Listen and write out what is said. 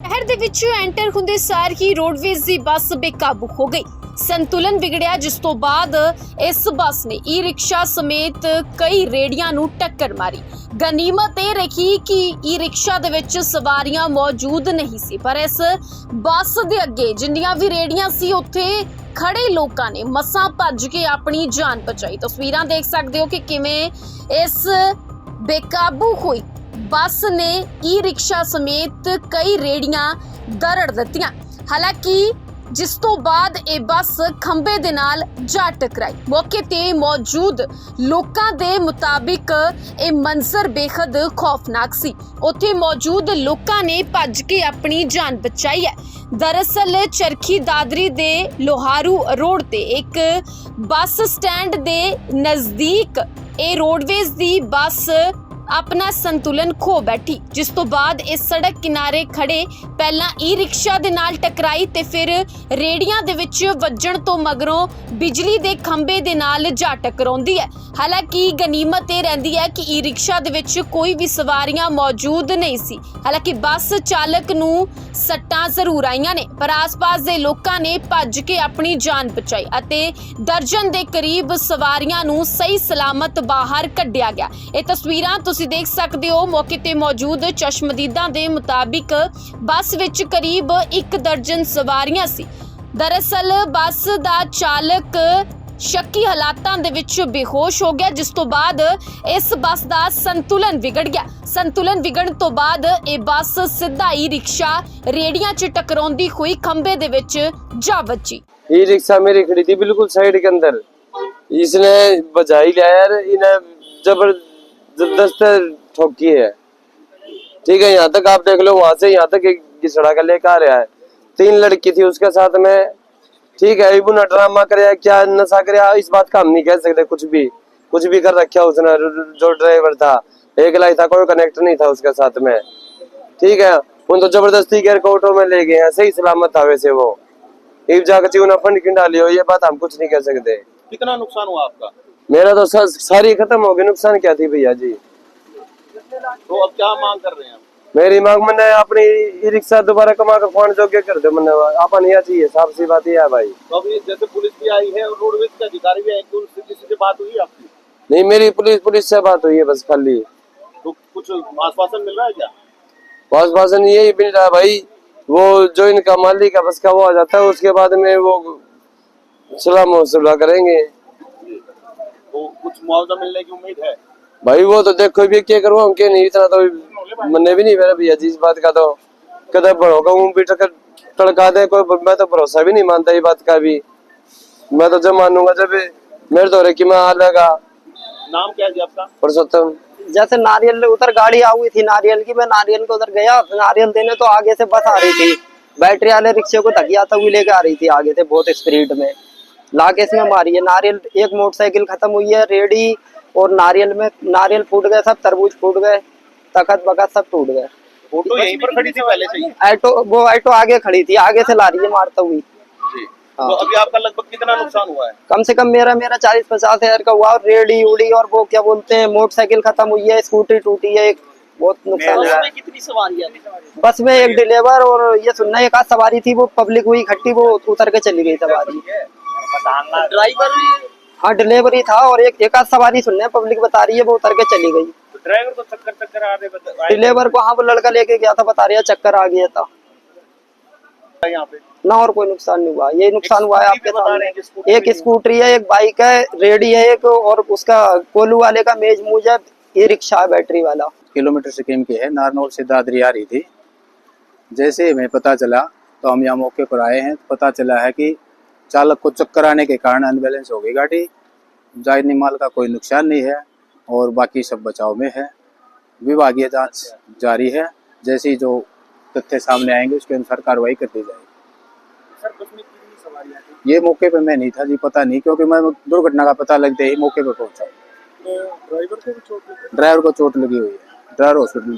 ਸ਼ਹਿਰ ਦੇ ਵਿੱਚ ਐਂਟਰ ਹੁੰਦੇ ਸਾਰ ਹੀ ਰੋਡਵੇਜ਼ ਦੀ ਬੱਸ ਬੇਕਾਬੂ ਹੋ ਗਈ। ਸੰਤੁਲਨ ਵਿਗੜਿਆ, ਜਿਸ ਤੋਂ ਬਾਅਦ ਇਸ ਬੱਸ ਨੇ ਈ ਰਿਕਸ਼ਾ ਸਮੇਤ ਕਈ ਰੇੜੀਆਂ ਨੂੰ ਟੱਕਰ ਮਾਰੀ। ਗਨੀਮਤ ਇਹ ਰਹੀ ਕਿ ਈ ਰਿਕਸ਼ਾ ਦੇ ਵਿੱਚ ਸਵਾਰੀਆਂ ਮੌਜੂਦ ਨਹੀਂ ਸੀ, ਪਰ ਇਸ ਬੱਸ ਦੇ ਅੱਗੇ ਜਿੰਨੀਆਂ ਵੀ ਰੇੜੀਆਂ ਸੀ, ਉੱਥੇ ਖੜੇ ਲੋਕਾਂ ਨੇ ਮਸਾਂ ਭੱਜ ਕੇ ਆਪਣੀ ਜਾਨ ਬਚਾਈ। ਤਸਵੀਰਾਂ ਦੇਖ ਸਕਦੇ ਹੋ ਕਿ ਕਿਵੇਂ ਇਸ ਬੇਕਾਬੂ ਹੋਈ ਬੱਸ ਨੇ ਈ ਰਿਕਸ਼ਾ ਸਮੇਤ ਕਈ ਰੇੜੀਆਂ ਦਰੜ ਦਿੱਤੀਆਂ। ਹਾਲਾਂਕਿ ਜਿਸ ਤੋਂ ਬਾਅਦ ਇਹ ਬੱਸ ਖੰਬੇ ਦੇ ਨਾਲ ਜਾ ਟਕਰਾਈ। ਮੌਕੇ ਤੇ ਮੌਜੂਦ ਲੋਕਾਂ ਦੇ ਮੁਤਾਬਿਕ ਇਹ ਮੰਜ਼ਰ ਬੇਖਦ ਖੌਫਨਾਕ ਸੀ। ਉੱਥੇ ਮੌਜੂਦ ਲੋਕਾਂ ਨੇ ਭੱਜ ਕੇ ਆਪਣੀ ਜਾਨ ਬਚਾਈ ਹੈ। ਦਰਅਸਲ ਚਰਖੀ ਦਾਦਰੀ ਦੇ ਲੋਹਾਰੂ ਰੋਡ ਤੇ ਇੱਕ ਬੱਸ ਸਟੈਂਡ ਦੇ ਨਜ਼ਦੀਕ ਇਹ ਰੋਡਵੇਜ਼ ਦੀ ਬੱਸ ਆਪਣਾ ਸੰਤੁਲਨ ਖੋ ਬੈਠੀ, ਜਿਸ ਤੋਂ ਬਾਅਦ ਇਸ ਸੜਕ ਕਿਨਾਰੇ ਖੜੇ ਪਹਿਲਾਂ ਈ ਰਿਕਸ਼ਾ ਦੇ ਨਾਲ ਟਕਰਾਈ ਤੇ ਫਿਰ ਰੇੜੀਆਂ ਦੇ ਵਿੱਚ ਵੱਜਣ ਤੋਂ ਮਗਰੋਂ ਬਿਜਲੀ ਦੇ ਖੰਭੇ ਦੇ ਨਾਲ ਜਾ ਟਕਰਾਉਂਦੀ ਹੈ। ਹਾਲਾਂਕਿ ਗਨੀਮਤ ਇਹ ਰਹਿੰਦੀ ਹੈ ਕਿ ਈ ਰਿਕਸ਼ਾ ਦੇ ਵਿੱਚ ਕੋਈ ਵੀ ਸਵਾਰੀਆਂ ਮੌਜੂਦ ਨਹੀਂ ਸੀ। ਹਾਲਾਂਕਿ ਬੱਸ ਚਾਲਕ ਨੂੰ ਸੱਟਾਂ ਜ਼ਰੂਰ ਆਈਆਂ ਨੇ, ਪਰ ਆਸ-ਪਾਸ ਦੇ ਲੋਕਾਂ ਨੇ ਭੱਜ ਕੇ ਆਪਣੀ ਜਾਨ ਬਚਾਈ ਅਤੇ ਦਰਜਨ ਦੇ ਕਰੀਬ ਸਵਾਰੀਆਂ ਨੂੰ ਸਹੀ ਸਲਾਮਤ ਬਾਹਰ ਕੱਢਿਆ ਗਿਆ। ਇਹ ਤਸਵੀਰਾਂ ਤੁਸੀਂ ਦੇਖ ਸਕਦੇ ਹੋ ਮੌਕੇ ਤੇ ਮੌਜੂਦ ਚਸ਼ਮਦੀਦਾਂ ਦੇ ਮੁਤਾਬਿਕ ਬੱਸ ਵਿੱਚ ਕਰੀਬ 1 ਦਰਜਨ ਸਵਾਰੀਆਂ ਸੀ ਦਰਅਸਲ ਬੱਸ ਦਾ ਚਾਲਕ ਸ਼ੱਕੀ ਹਾਲਾਤਾਂ ਦੇ ਵਿੱਚ ਬੇਹੋਸ਼ ਹੋ ਗਿਆ ਜਿਸ ਤੋਂ ਬਾਅਦ ਇਸ ਬੱਸ ਦਾ ਸੰਤੁਲਨ ਵਿਗੜ ਗਿਆ ਸੰਤੁਲਨ ਵਿਗੜਨ ਤੋਂ ਬਾਅਦ ਇਹ ਬੱਸ ਸਿੱਧਾ ਹੀ ਰਿਕਸ਼ਾ ਰੇੜੀਆਂ 'ਚ ਟਕਰਾਉਂਦੀ ਹੋਈ ਖੰਭੇ ਦੇ ਵਿੱਚ ਜਾ ਵੱਜੀ ये रिक्शा मेरी खड़ी थी बिल्कुल साइड के अंदर इसने बजाई लिया यार इन्हें ज़बरदस्त ठोकी है। ठीक है, यहाँ तक आप देख लो, वहाँ से यहाँ तक एक घिसड़ा कर लेकर आ रहा है। तीन लड़की थी उसके साथ में। ठीक है इबू ने ड्रामा करे क्या नशा करे इस बात का हम नहीं कह सकते, कुछ भी। कुछ भी कर रखा उसने जो ड्राइवर था। एक लाई था, कोई कनेक्ट नहीं था उसके साथ में। ठीक है, उन तो ज़बरदस्ती के ऑटो में ले गए हैं, सही सलामत था वैसे वो। इब जाकर जीवन फंड की डाली हो, ये बात हम कुछ नहीं कह सकते। कितना नुकसान हुआ आपका? मेरा तो सा, सारी खत्म हो गई। नुकसान क्या थी भैया जी? तो अब क्या मांग कर रहे हैं मेरी मांग मैंने अपनी ई रिक्शा दोबारा कमा कर फ़ोन जोग्य कर दो मैंने। अपन यह चाहिए साफ़ सी बात यह है भाई। तो अभी जैसे पुलिस भी आई है और रोडवेज़ के अधिकारी भी आए तो उनसे किसी से बात हुई आपकी? नहीं मेरी पुलिस पुलिस से बात हुई है बस खाली। तो कुछ आश्वासन मिल रहा है क्या? भाषण यही मिल रहा है भाई। वो जो इनका मालिक है बस का वो आ जाता है उसके बाद में वो सलाम सुलह करेंगे। तो कुछ मुआवजा मिलने की उम्मीद है? भाई वो तो देखो भी क्या करूँ हम क्या नहीं इतना तो मन्ने भी नहीं मेरा भैया जी इस बात का तो। कदम बढ़ोगा हूँ भी दे कोई मैं तो भरोसा भी नहीं मानता ये बात का भी। मैं तो जब मानूँगा जब मेरे तो कि मैं आ लगा नाम क्या है जी आपका? पुरुषोत्तम। जैसे नारियल उधर गाड़ी आई हुई थी नारियल की मैं नारियल को उधर गया नारियल देने तो आगे से बस आ रही थी। बैटरी वाले रिक्शे को धकियाता हुई लेके आ रही थी आगे से बहुत स्पीड में। लाके इसमें मारी है। नारियल एक मोटरसाइकिल खत्म हुई है रेडी और नारियल में नारियल फूट गए सब तरबूज फूट गए तखत बखत सब टूट गए। फ़ोटो यहीं पर खड़ी थी पहले से ही? ऑटो वो ऑटो आगे खड़ी थी आगे से ला रही है मारता हुई। जी। तो अभी आपका लगभग कितना नुकसान हुआ है? कम से कम मेरा मेरा चालीस पचास हज़ार का हुआ और रेडी उड़ी और वो क्या बोलते हैं मोटरसाइकिल खत्म हुई है स्कूटी टूटी है एक बहुत नुकसान हुआ। है कितनी सवारियाँ थी? बस में एक डिलीवर और ये सुनना एक आध सवारी थी वो पब्लिक हुई इकट्ठी वो उतर के चली गई सवारी। ड्राइवर हाँ डिलीवरी था और एक एक आध सवारी सुनना पब्लिक बता रही है वो उतर के चली गई। ड्राइवर को चक्कर चक्कर आ रहे डिलीवर को हाँ वो लड़का लेके गया था बता रही है चक्कर आ गया था। यहाँ पे। ना और कोई नुकसान नहीं हुआ। ये नुकसान हुआ है आपके भी बता रहे हैं कि सामने एक स्कूटरी है एक बाइक है रेडी है एक और उसका कोलू वाले का मेज मूज है ये रिक्शा है बैटरी वाला। किलोमीटर से केम की है नारनौल से दादरी आ रही थी। जैसे हमें पता चला तो हम यहाँ मौके पर आए हैं पता चला है कि चालक को चक्कर आने के कारण अनबैलेंस हो गई गाड़ी। जायनी माल का कोई नुकसान नहीं है और बाकी सब बचाव में है। विभागीय जाँच जारी है। जैसे जो तथ्य सामने आएँगे उसके अनुसार कार्रवाई कर दी जाएगी। ये मौके पे मैं नहीं था जी पता नहीं क्योंकि मैं दुर्घटना का पता लगते ही मौके पर पहुँचा। तो ड्राइवर को चोट लगी? ड्राइवर को चोट लगी हुई है। ड्राइवर हॉस्पिटल में।